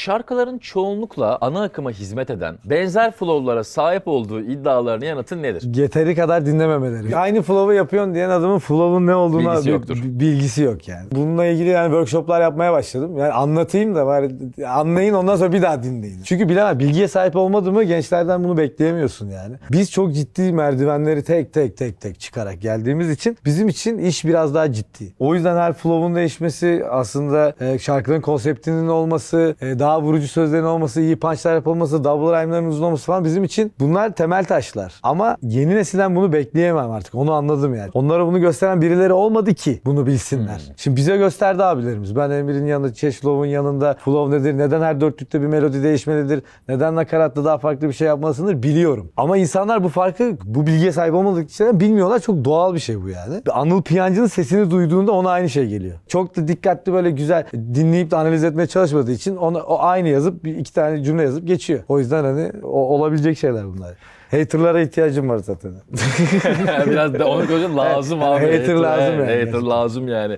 Şarkıların çoğunlukla ana akıma hizmet eden, benzer flow'lara sahip olduğu iddialarının yanıtı nedir? Yeteri kadar dinlememeleri. Aynı flow'u yapıyorsun diyen adamın flow'un ne olduğuna Bilgisi bir- yoktur. bilgisi yok yani. Bununla ilgili yani workshoplar yapmaya başladım. Yani anlatayım da bari anlayın ondan sonra bir daha dinleyin. Çünkü bilemem bilgiye sahip olmadığımı gençlerden bunu bekleyemiyorsun yani. Biz çok ciddi merdivenleri tek tek tek tek çıkarak geldiğimiz için bizim için iş biraz daha ciddi. O yüzden her flow'un değişmesi aslında e, şarkının konseptinin olması, e, daha vurucu sözlerin olması, iyi punchlar yapılması, double rhyme'ların uzun olması falan bizim için bunlar temel taşlar. Ama yeni nesilden bunu bekleyemem artık. Onu anladım yani. Onlara bunu gösteren birileri olmadı ki bunu bilsinler. Şimdi bize gösterdi abilerimiz. Ben Emir'in yanında, Çeşlov'un yanında flow nedir, neden her dörtlükte bir melodi değişmelidir, neden nakaratta daha farklı bir şey yapmalısındır biliyorum. Ama insanlar bu farkı, bu bilgiye sahip olmadıkları için bilmiyorlar. Çok doğal bir şey bu yani. Anıl Piyancı'nın sesini duyduğunda ona aynı şey geliyor. Çok da dikkatli böyle güzel dinleyip de analiz etmeye çalışmadığı için ona, o aynı yazıp bir iki tane cümle yazıp geçiyor. O yüzden hani o, olabilecek şeyler bunlar. Haterlara ihtiyacım var zaten. Biraz da onu göreceğim lazım abi. Hater lazım yani. Hater lazım yani.